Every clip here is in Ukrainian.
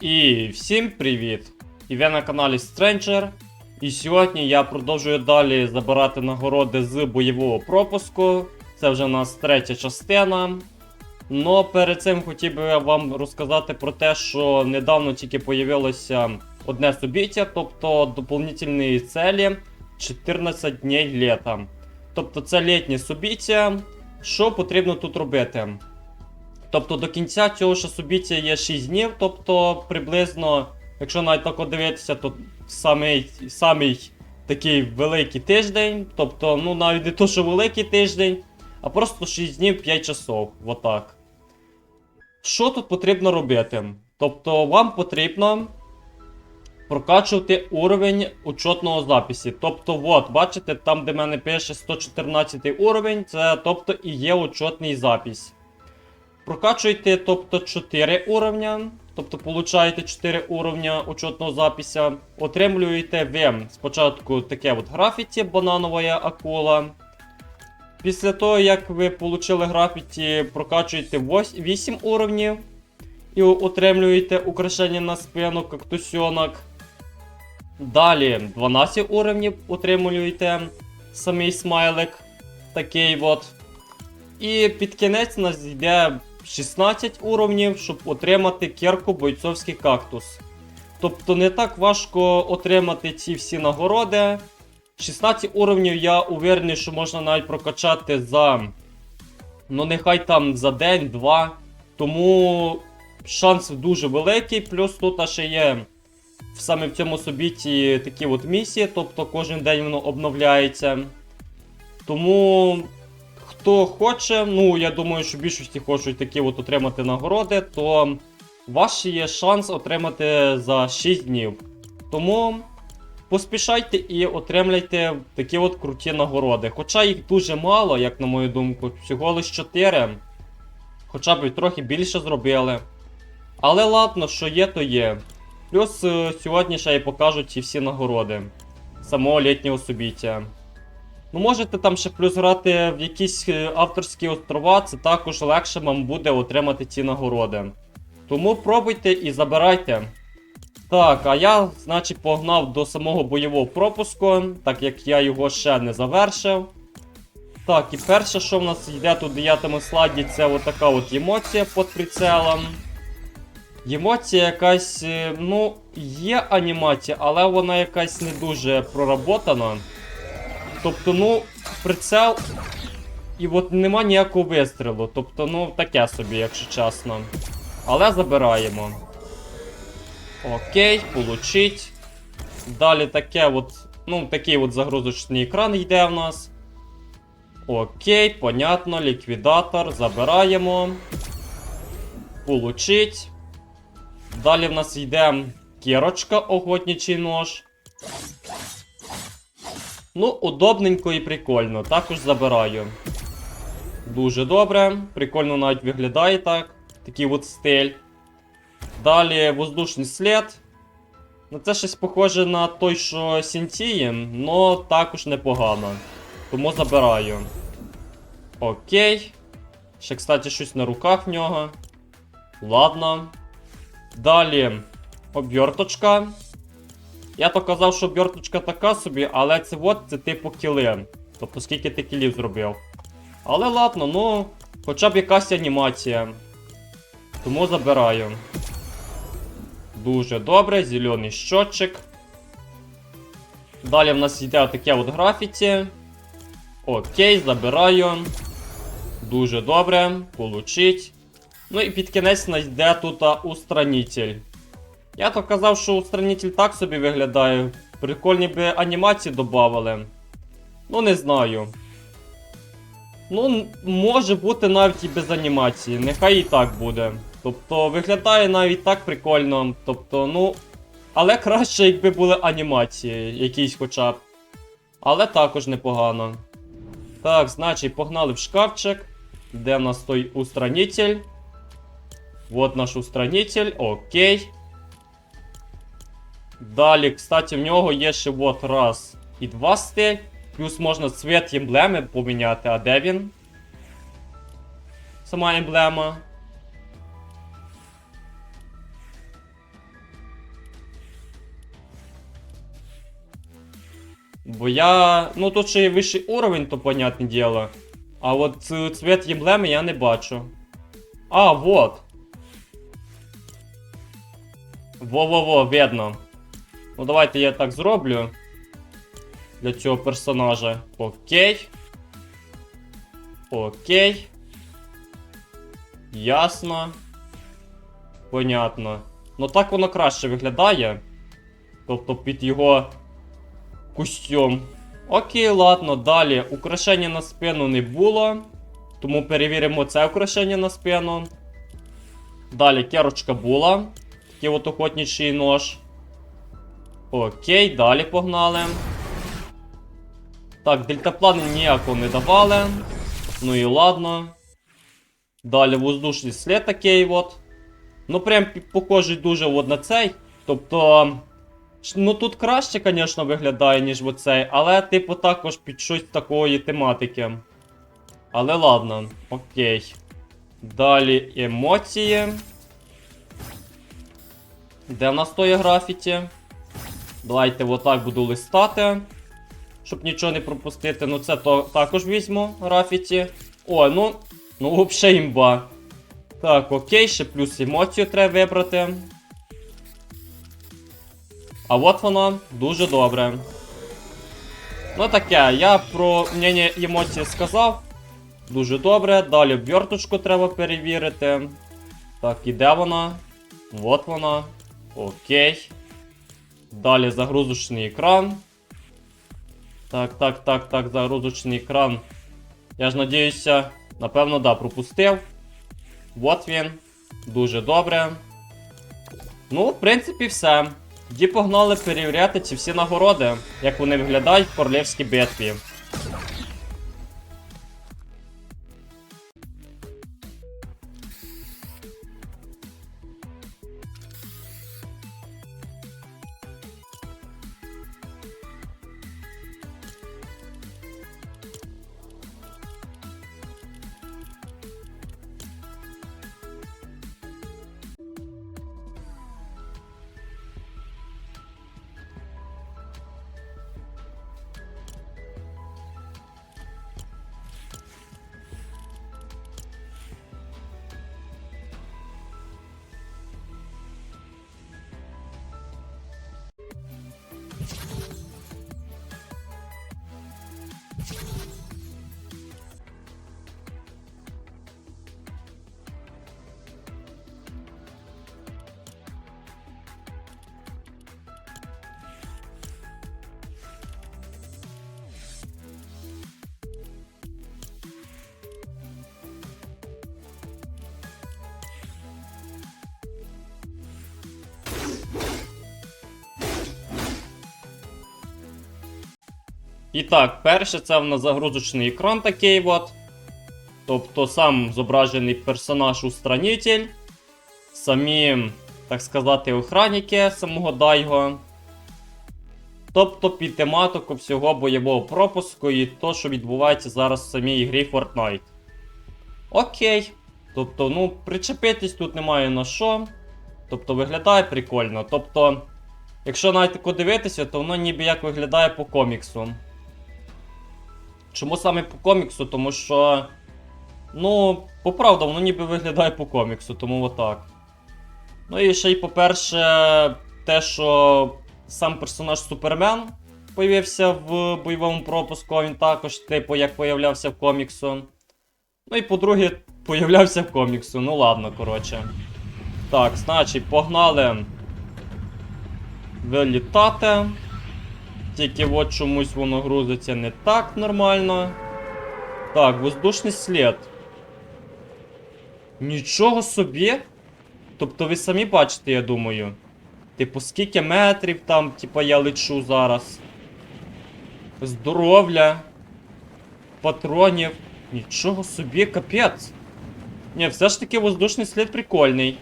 І всім привіт! І ви на каналі Stranger. І сьогодні я продовжую далі забирати нагороди з бойового пропуску. Це вже у нас третя частина. Но перед цим хотів би я вам розказати про те, що недавно тільки появилося одне собіття, тобто доповнительні целі 14 днів літа. Тобто це літнє собіття. Що потрібно тут робити? Тобто до кінця цього ж собіття є 6 днів, тобто приблизно, якщо навіть так дивитися, то самий, самий такий великий тиждень. Тобто, ну навіть не то, що великий тиждень, а просто 6 днів 5 часов. Отак. Що тут потрібно робити? Тобто, вам потрібно прокачувати уровень учетного записі. Тобто, от, бачите, там, де мене пише 114 уровень, це тобто і є учетний запис. Прокачуєте, тобто 4 уровня, тобто получаєте 4 уровня учетного записа. Отримуєте ви спочатку таке от графіті бананова акула. Після того, як ви отримали графіті, прокачуєте 8 уровнів і отримуєте украшення на спину кактусьонок. Далі 12 уровнів отримуєте самий смайлик. Такий от. І під кінець нас йде 16 уровнів, щоб отримати кірку бойцовський кактус. Тобто не так важко отримати ці всі нагороди. 16 уровнів я уверений, що можна навіть прокачати за. Ну, нехай там за день-два. Тому шанс дуже великий. Плюс тут ще є саме в цьому собіті такі от місії, тобто кожен день воно обновляється. Тому хто хоче, ну я думаю, що більшості хочуть такі от отримати нагороди, то ваш є шанс отримати за 6 днів. Тому поспішайте і отримляйте такі от круті нагороди. Хоча їх дуже мало, як на мою думку, всього лише 4. Хоча б трохи більше зробили. Але ладно, що є, то є. Плюс е, сьогодні ще й покажуть ці всі нагороди самого літнього собіття. Ну, можете там ще плюс грати в якісь е, авторські острова, це також легше вам буде отримати ці нагороди. Тому пробуйте і забирайте. Так, а я, значить, погнав до самого бойового пропуску, так як я його ще не завершив. Так, і перше, що в нас йде тут в 9 складі, це отака от емоція під прицелом. Емоція якась, е, ну, є анімація, але вона якась не дуже проработана. Тобто, ну, прицел. І от нема ніякого вистрілу. Тобто, ну, таке собі, якщо чесно. Але забираємо. Окей, получить. Далі таке от. Ну, такий от загрузочний екран йде в нас. Окей, понятно, ліквідатор. Забираємо. Получить. Далі в нас йде кірочка, охотничий нож. Ну, удобненько і прикольно. Також забираю. Дуже добре. Прикольно навіть виглядає так. Такий от стиль. Далі воздушний слід. Ну, це щось похоже на той, що Сінтіє, але також непогано. Тому забираю. Окей. Ще, кстати, щось на руках в нього. Ладно. Далі обверточка. Я то казав, що обверточка така собі, але це от це типу кіли. Тобто скільки ти кілів зробив. Але ладно, ну, хоча б якась анімація. Тому забираю. Дуже добре, зелений щотчик. Далі в нас йде таке от графіті. Окей, забираю. Дуже добре. Получить. Ну і під кінець знайде тут устранитель. Я то казав, що устранитель так собі виглядає. Прикольні би анімації додавали. Ну, не знаю. Ну, може бути навіть і без анімації. Нехай і так буде. Тобто виглядає навіть так прикольно. Тобто, ну. Але краще, якби були анімації, якісь хоча б. Але також непогано. Так, значить, погнали в шкафчик. Де в нас той устранитель? Вот наш устранитель, окей. Далі, кстати, в нього є ще вот раз і два стиль. Плюс можна цвет емблеми поміняти. А де він? Сама емблема. Бо я. Ну тут ще є вищий уровень, то понятне діло. А от цвет емблеми я не бачу. А, вот. Во-во-во, видно. Ну давайте я так зроблю. Для цього персонажа. Окей. Окей. Ясно. Понятно. Ну так воно краще виглядає. Тобто під його костюм. Окей, ладно, далі. Украшення на спину не було. Тому перевіримо це украшення на спину. Далі керочка була. Такий от охотничий нож. Окей, далі погнали. Так, дельтаплани ніякого не давали. Ну і ладно. Далі воздушний слід такий от. Ну, прям похожий дуже от на цей. Тобто. Ну тут краще, звісно, виглядає, ніж оцей, але, типу, також під щось такої тематики. Але ладно, окей. Далі емоції. Де в нас тої графіті? Давайте отак буду листати. Щоб нічого не пропустити. Ну це то також візьму графіті. О, ну. Ну, взагалі імба. Так, окей, ще плюс емоцію треба вибрати. А от воно дуже добре. Ну таке, я про мнення емоції сказав. Дуже добре. Далі обверточку треба перевірити. Так, і де вона? От вона. Окей. Далі загрузочний екран. Так, так, так, так, загрузочний екран. Я ж надіюся, напевно, да, пропустив. От він. Дуже добре. Ну, в принципі, все. Тоді погнали перевіряти ці всі нагороди, як вони виглядають в королівській битві. І так, перше це в нас загрузочний екран такий от. Тобто сам зображений персонаж-устранитель. Самі, так сказати, охранники самого Дайго. Тобто під тематику всього бойового пропуску і то, що відбувається зараз в самій грі Fortnite. Окей. Тобто, ну, причепитись тут немає на що. Тобто виглядає прикольно. Тобто, якщо навіть тако дивитися, то воно ніби як виглядає по коміксу. Чому саме по коміксу? Тому що. Ну, по правда, воно ніби виглядає по коміксу, тому отак. Ну і ще й, по-перше, те, що сам персонаж Супермен появився в бойовому пропуску, він також, типу, як появлявся в коміксу. Ну і по-друге, появлявся в коміксу. Ну ладно, коротше. Так, значить, погнали вилітати. Тільки от чомусь воно грузиться не так нормально. Так, воздушний слід. Нічого собі. Тобто ви самі бачите, я думаю. Типу, скільки метрів там, типу, я лечу зараз. Здоров'я. Патронів. Нічого собі, капець. Ні, все ж таки воздушний слід прикольний.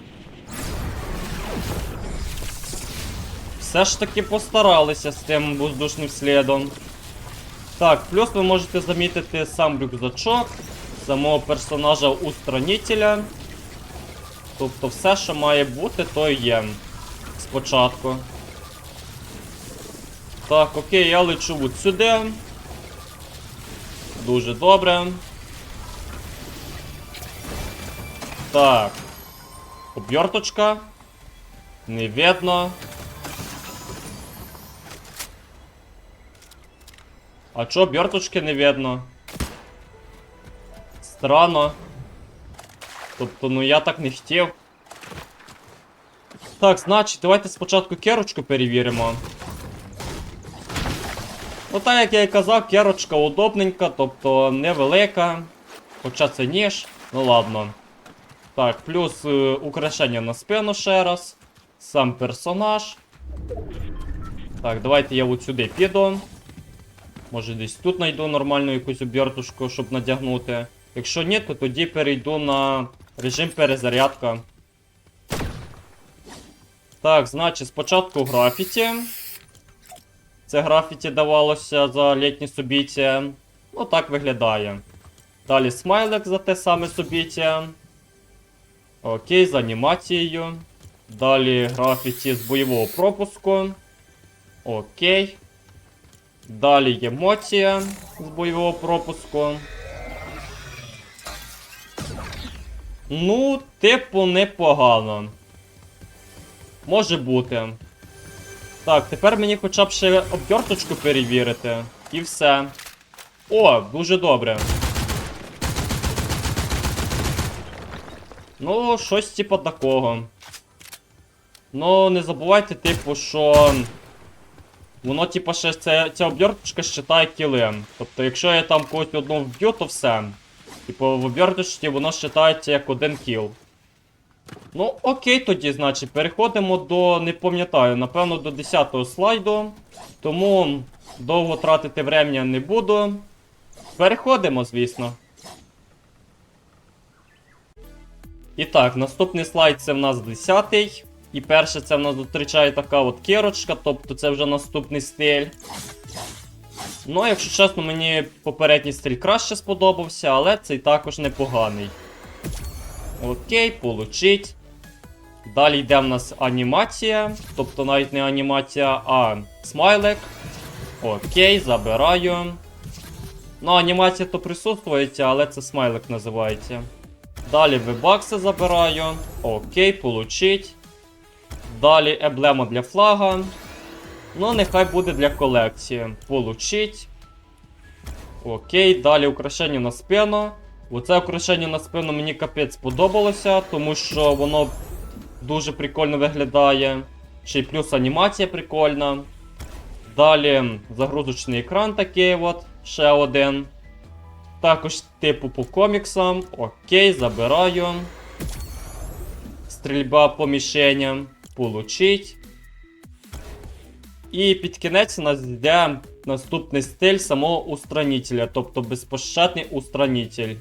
Все ж таки постаралися з тим воздушним слідом. Так, плюс ви можете замітити сам рюкзачок, самого персонажа устранителя. Тобто все, що має бути, то є. Спочатку. Так, окей, я лечу от сюди. Дуже добре. Так. Обверточка. Не видно. А чо обверточки не видно? Странно. Тобто, ну я так не хотів. Так, значить, давайте спочатку керочку перевіримо. Ну так як я і казав, керочка удобненька, тобто невелика. Хоча це ніж. Ну ладно. Так, плюс е, украшення на спину ще раз. Сам персонаж. Так, давайте я от сюди піду. Може десь тут знайду нормальну якусь обертушку, щоб надягнути. Якщо ні, то тоді перейду на режим перезарядка. Так, значить, спочатку графіті. Це графіті давалося за літні собіття. Ну, так виглядає. Далі смайлик за те саме собіття. Окей, з анімацією. Далі графіті з бойового пропуску. Окей. Далі емоція з бойового пропуску. Ну, типу, непогано. Може бути. Так, тепер мені хоча б ще обверточку перевірити. І все. О, дуже добре. Ну, щось типу такого. Ну, не забувайте, типу, що. Воно, типу, ще це, ця обверточка считає кіли. Тобто, якщо я там когось одну вб'ю, то все. Типу, в обверточці воно считається як один кіл. Ну, окей, тоді, значить, переходимо до, не пам'ятаю, напевно, до 10-го слайду. Тому довго тратити врем'я не буду. Переходимо, звісно. І так, наступний слайд це в нас 10-й. І перше це в нас зустрічає така от кірочка, тобто це вже наступний стиль. Ну, якщо чесно, мені попередній стиль краще сподобався, але цей також непоганий. Окей, получить. Далі йде в нас анімація. Тобто навіть не анімація, а смайлик. Окей, забираю. Ну, анімація то присутствується, але це смайлик називається. Далі вебакси забираю. Окей, получить. Далі еблема для флага. Ну, нехай буде для колекції. Получить. Окей, далі украшення на спину. Оце украшення на спину мені капець сподобалося, тому що воно дуже прикольно виглядає. Ще й плюс анімація прикольна. Далі загрузочний екран такий от, ще один. Також типу по коміксам. Окей, забираю. Стрільба по мішеням. Получить. І під кінець у нас йде наступний стиль самого устранителя, тобто безпощадний устранитель.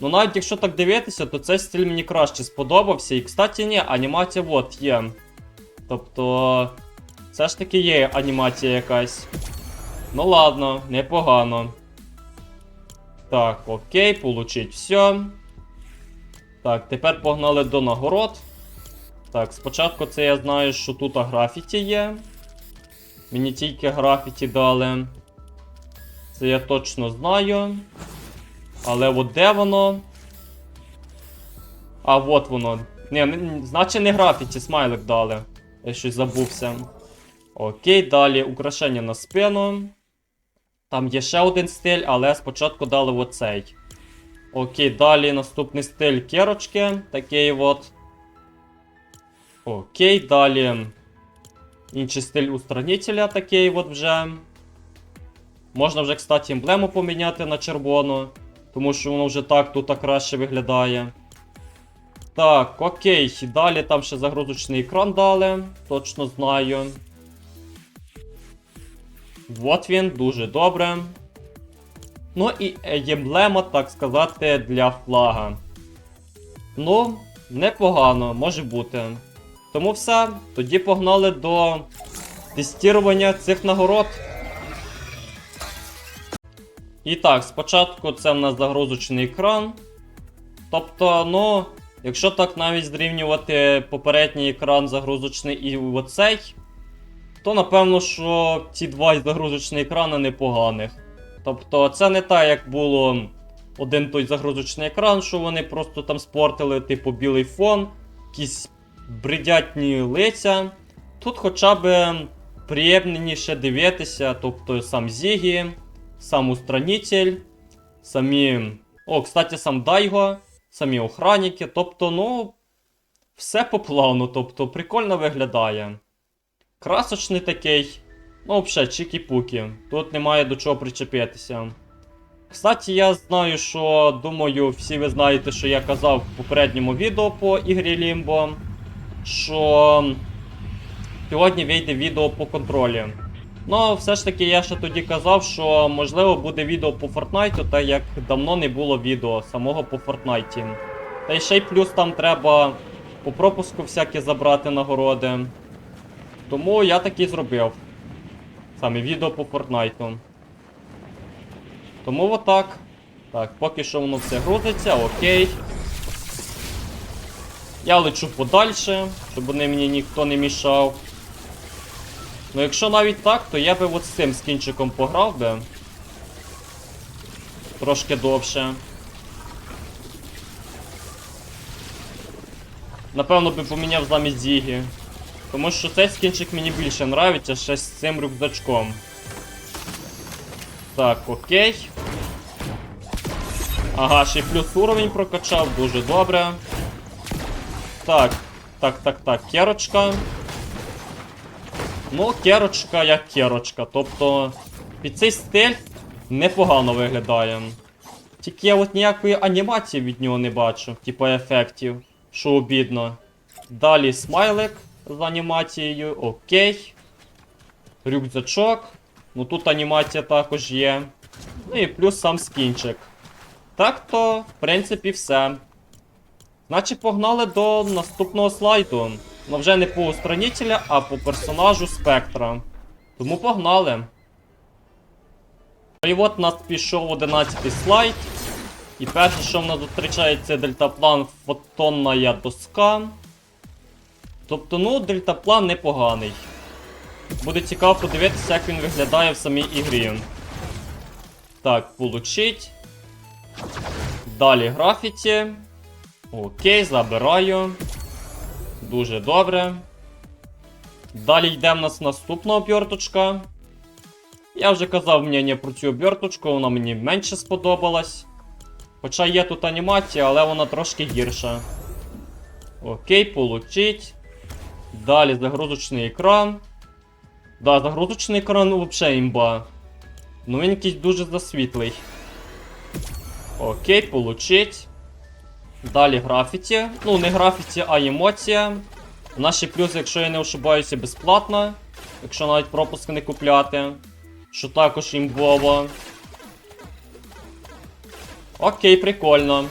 Ну, навіть якщо так дивитися, то цей стиль мені краще сподобався. І, кстати, ні, анімація от є. Тобто, все ж таки є анімація якась. Ну ладно, непогано. Так, окей, получить все. Так, тепер погнали до нагород. Так, спочатку це я знаю, що тут графіті є. Мені тільки графіті дали. Це я точно знаю. Але от де воно? А, от воно. Не, значить не графіті, смайлик дали. Я щось забувся. Окей, далі украшення на спину. Там є ще один стиль, але спочатку дали оцей. Окей, далі наступний стиль керочки. Такий от. Окей, далі. Інший стиль устранителя такий от вже. Можна вже, кстати, емблему поміняти на червону. Тому що воно вже так тут краще виглядає. Так, окей. Далі там ще загрузочний екран дали. Точно знаю. Вот він, дуже добре. Ну і емблема, так сказати, для флага. Ну, непогано, може бути. Тому все, тоді погнали до тестування цих нагород. І так, спочатку це в нас загрузочний екран. Тобто, ну, якщо так навіть зрівнювати попередній екран загрузочний і оцей, то напевно, що ці два загрузочні екрани непоганих. Тобто, це не так, як було один той загрузочний екран, що вони просто там спортили, типу білий фон, якісь бредятні лиця. Тут хоча б приємніше дивитися, тобто сам Зігі, сам устранитель, самі. О, кстати, сам Дайго, самі охранники. Тобто, ну, все по плану, тобто прикольно виглядає. Красочний такий. Ну, взагалі, чікі-пукі. Тут немає до чого причепитися. Кстати, я знаю, що думаю, всі ви знаєте, що я казав в попередньому відео по ігрі Limbo, що сьогодні вийде відео по контролі. Ну, все ж таки, я ще тоді казав, що можливо буде відео по Фортнайту, так як давно не було відео самого по Фортнайті. Та й ще й плюс там треба по пропуску всякі забрати нагороди. Тому я так і зробив. Саме відео по Фортнайту. Тому отак. Так, поки що воно все грузиться, окей. Я лечу подальше, щоб вони мені ніхто не мішав. Ну якщо навіть так, то я би от з цим скінчиком пограв би. Трошки довше. Напевно би поміняв замість Зігі. Тому що цей скінчик мені більше нравиться ще з цим рюкзачком. Так, окей. Ага, ще й плюс уровень прокачав, дуже добре. Так, так, так, так, керочка. Ну, керочка як керочка. Тобто, під цей стиль непогано виглядає. Тільки я от ніякої анімації від нього не бачу, типу ефектів, що обідно. Далі смайлик з анімацією, окей. Рюкзачок. Ну тут анімація також є. Ну і плюс сам скінчик. Так то, в принципі, все. Значить, погнали до наступного слайду. Ну вже не по устранителя, а по персонажу спектра. Тому погнали. І от у нас пішов 11 слайд. І перше, що в нас зустрічається, дельтаплан фотонна доска. Тобто, ну, дельтаплан непоганий. Буде цікаво подивитися, як він виглядає в самій ігрі. Так, получить. Далі графіті. Окей, забираю. Дуже добре. Далі йде в нас наступна оберточка. Я вже казав мені про цю оберточку, вона мені менше сподобалась. Хоча є тут анімація, але вона трошки гірша. Окей, получить. Далі загрузочний екран. Да, загрузочний екран взагалі імба. Ну він якийсь дуже засвітлий. Окей, получить. Далі графіті. Ну, не графіті, а емоція. Наші плюси, якщо я не ошибаюся, безплатно. Якщо навіть пропуск не купляти. Що також імбово. Окей, прикольно.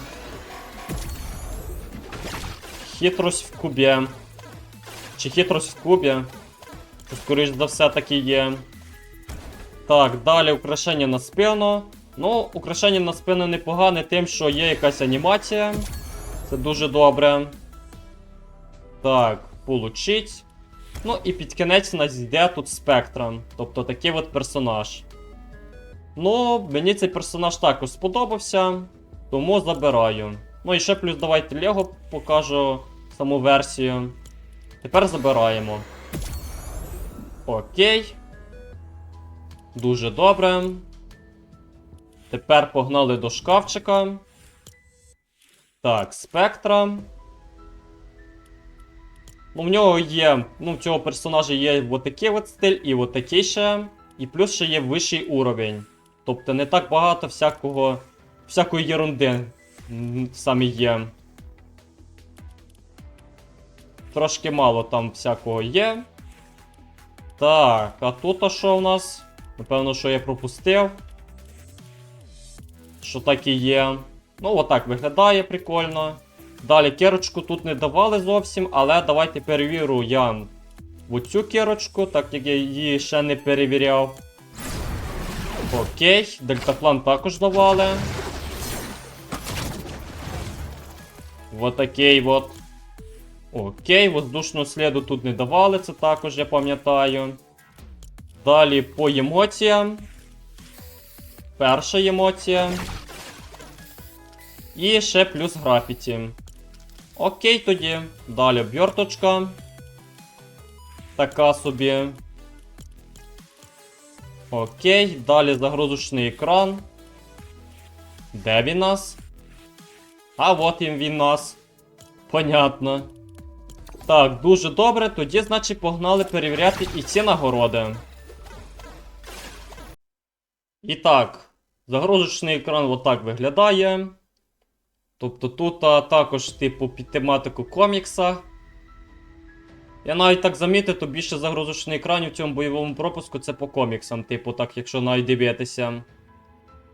Хитрость в кубі. Чи хитрость в кубі? Що, скоріш за все, таки є. Так, далі украшення на спину. Ну, украшення на спину непогане тим, що є якась анімація. Це дуже добре. Так, получить. Ну і під кінець нас йде тут спектра. Тобто такий от персонаж. Ну, мені цей персонаж також сподобався, тому забираю. Ну і ще плюс давайте Лего покажу саму версію. Тепер забираємо. Окей. Дуже добре. Тепер погнали до шкафчика. Так, спектра. Ну, в нього є. Ну, в цього персонажа є от такий от стиль і от такий ще. І плюс ще є вищий уровень. Тобто не так багато всякого. всякої єрунди м, саме є. Трошки мало там всякого є. Так, а тут а що в нас? Напевно, що я пропустив. Що так і є. Ну, отак виглядає прикольно. Далі керочку тут не давали зовсім, але давайте перевірю я оцю керочку, так як я її ще не перевіряв. Окей, дельтаплан також давали. Вот такий от. Окей, воздушного сліду тут не давали, це також я пам'ятаю. Далі по емоціям. Перша емоція. І ще плюс графіті. Окей тоді. Далі обверточка. Така собі. Окей, далі загрузочний екран. Де він нас? А от він він нас. Понятно. Так, дуже добре. Тоді, значить, погнали перевіряти і ці нагороди. І так, загрузочний екран отак виглядає. Тобто тут а, також, типу, під тематику комікса. Я навіть так замітив, то більше загрузочний екран у цьому бойовому пропуску це по коміксам, типу, так, якщо навіть дивитися.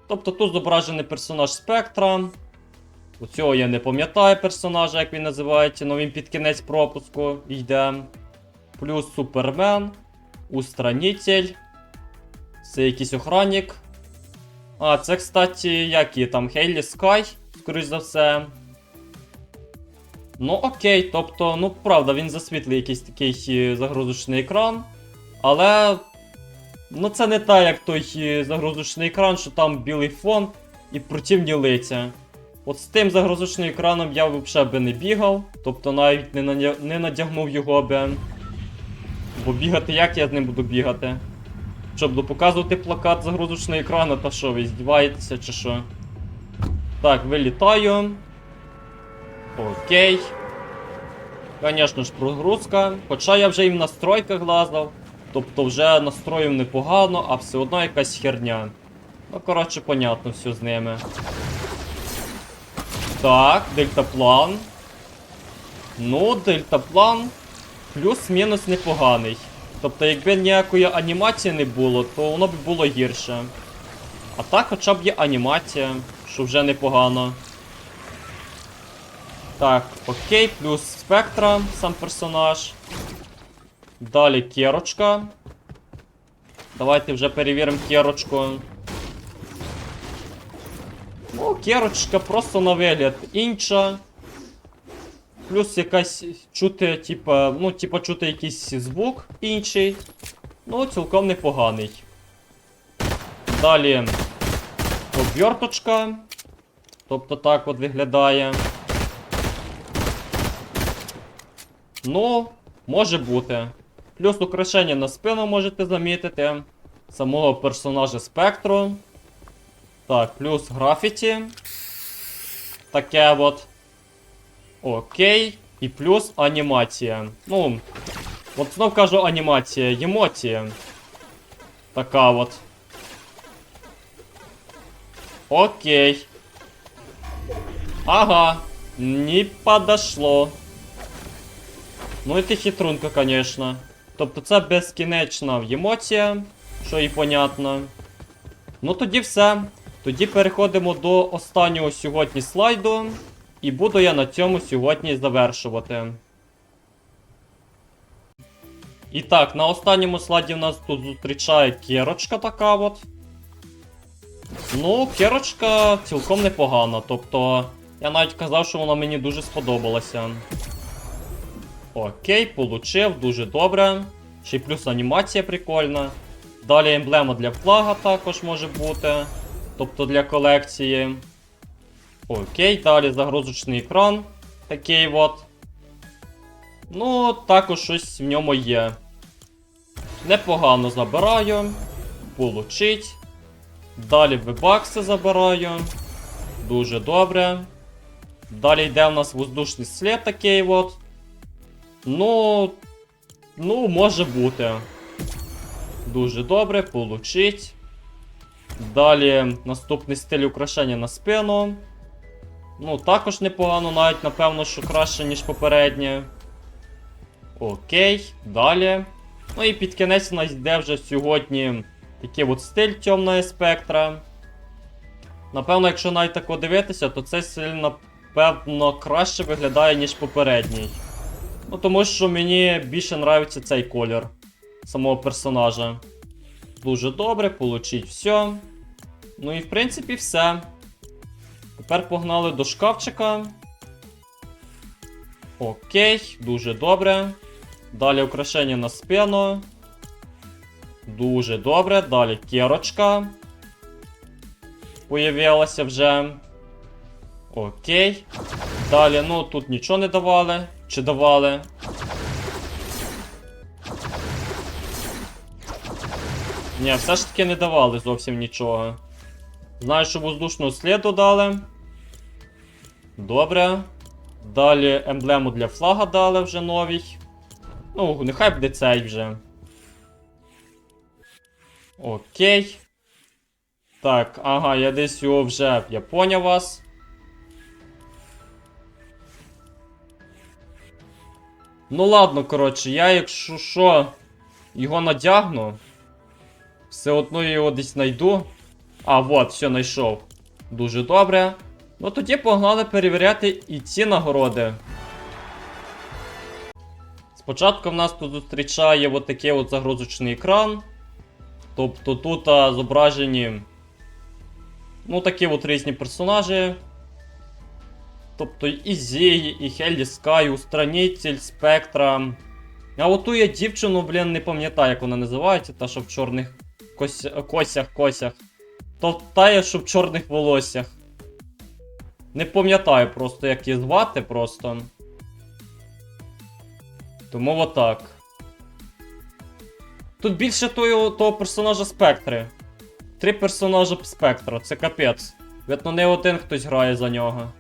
Тобто тут зображений персонаж Спектра. У цього я не пам'ятаю персонажа, як він називається, але він під кінець пропуску йде. Плюс Супермен, Устранитель. Це якийсь охранник. А, це, кстати, які там Хейлі Скай, скоріш за все. Ну, окей, тобто, ну правда, він засвітлий якийсь такий е, загрузочний екран. Але. Ну, це не так, як той е, загрузочний екран, що там білий фон і противні лиця. От з тим загрузочним екраном я взагалі би не бігав, тобто навіть не, не надягнув його би. Бо бігати як я з ним буду бігати? Що, буду показувати плакат загрузочного екрану, та що, ви здіваєтеся чи що? Так, вилітаю. Окей. Звісно ж, прогрузка. Хоча я вже і в настройках лазав. Тобто вже настроїв непогано, а все одно якась херня. Ну, коротше, понятно все з ними. Так, дельтаплан. Ну, дельтаплан плюс-мінус непоганий. Тобто, якби ніякої анімації не було, то воно б було гірше. А так хоча б є анімація, що вже непогано. Так, окей, плюс спектра, сам персонаж. Далі керочка. Давайте вже перевіримо керочку. Ну, керочка просто на вигляд інша. Плюс якась чути, типа, ну, типа чути якийсь звук інший. Ну, цілком непоганий. Далі обверточка. Тобто так от виглядає. Ну, може бути. Плюс украшення на спину можете замітити. Самого персонажа спектру. Так, плюс графіті. Таке от. Окей. І плюс анімація. Ну, от знов кажу анімація, емоція. Така от. Окей. Ага. Не подошло. Ну і ти хитрунка, конечно. Тобто це безкінечна емоція, що і понятно. Ну тоді все. Тоді переходимо до останнього сьогодні слайду. І буду я на цьому сьогодні завершувати. І так, на останньому слайді в нас тут зустрічає керочка така от. Ну, керочка цілком непогана. Тобто, я навіть казав, що вона мені дуже сподобалася. Окей, получив, дуже добре. Ще й плюс анімація прикольна. Далі емблема для флага також може бути. Тобто для колекції. Окей, далі загрузочний екран. Такий от. Ну, також щось в ньому є. Непогано забираю. Получить. Далі вебакси забираю. Дуже добре. Далі йде у нас воздушний слід такий от. Ну. Ну, може бути. Дуже добре, получить. Далі наступний стиль украшення на спину. Ну, також непогано, навіть, напевно, що краще, ніж попереднє. Окей, далі. Ну і під кінець у нас йде вже сьогодні такий от стиль темної спектра. Напевно, якщо навіть так дивитися, то цей стиль, напевно, краще виглядає, ніж попередній. Ну, тому що мені більше нравиться цей колір самого персонажа. Дуже добре, получить все. Ну і в принципі все. Тепер погнали до шкафчика. Окей, дуже добре. Далі украшення на спину. Дуже добре. Далі кірочка. Появилася вже. Окей. Далі, ну тут нічого не давали. Чи давали? Ні, все ж таки не давали зовсім нічого. Знаю, що воздушного сліду дали. Добре. Далі емблему для флага дали вже новий. Ну, нехай буде цей вже. Окей. Так, ага, я десь його вже. Я поняв вас. Ну ладно, коротше, я якщо що, його надягну. Все одно я його десь знайду. А, вот, все знайшов. Дуже добре. Ну тоді погнали перевіряти і ці нагороди. Спочатку в нас тут зустрічає от такий от загрузочний екран. Тобто тут зображені. Ну, такі от різні персонажі. Тобто і Зії, і Хеллі Скай, Устранитель, Спектра. А оту я дівчину, блін, не пам'ятаю, як вона називається, та що в чорних кось... косях, косях. То та, що в чорних волоссях. Не пам'ятаю просто, як її звати просто. Тому отак. Тут більше того, того персонажа Спектри. Три персонажа Спектра, це капець. Видно, не один хтось грає за нього.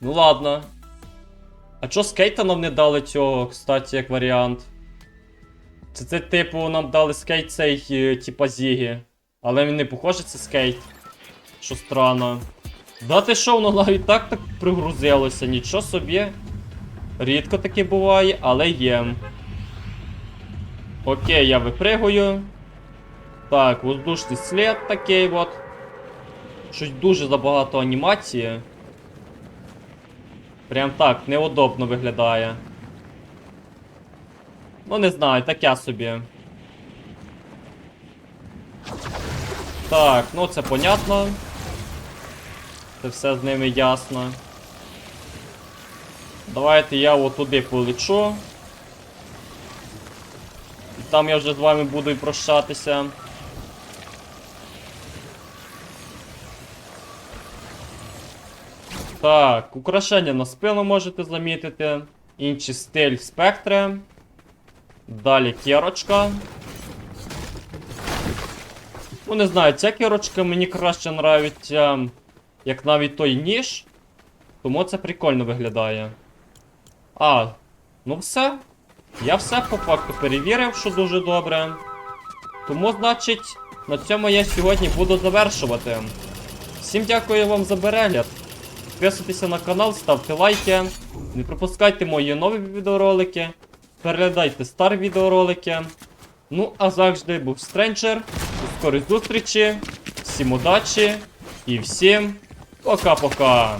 Ну ладно. А чо скейта нам не дали цього, кстати, як варіант? Це це, типу, нам дали скейт цей, е, типа Зігі. Але він не похоже, це скейт. Що странно. Да ти що, навіть так так пригрузилося, нічого собі. Рідко таке буває, але є. Окей, я випригую. Так, воздушний слід такий от. Щось дуже забагато анімації. Прям так, неудобно виглядає. Ну, не знаю, таке собі. Так, ну це понятно. Це все з ними ясно. Давайте я отуди полечу. І там я вже з вами буду і прощатися. Так, украшення на спину можете замітити. Інший стиль спектри. Далі кірочка. Ну, не знаю, ця кірочка мені краще нравиться, як навіть той ніж. Тому це прикольно виглядає. А, ну все. Я все по факту перевірив, що дуже добре. Тому, значить, на цьому я сьогодні буду завершувати. Всім дякую вам за перегляд. Підписуйтеся на канал, ставте лайки. Не пропускайте мої нові відеоролики. Переглядайте старі відеоролики. Ну, а завжди був Стренчер. До скорої зустрічі. Всім удачі і всім пока-пока.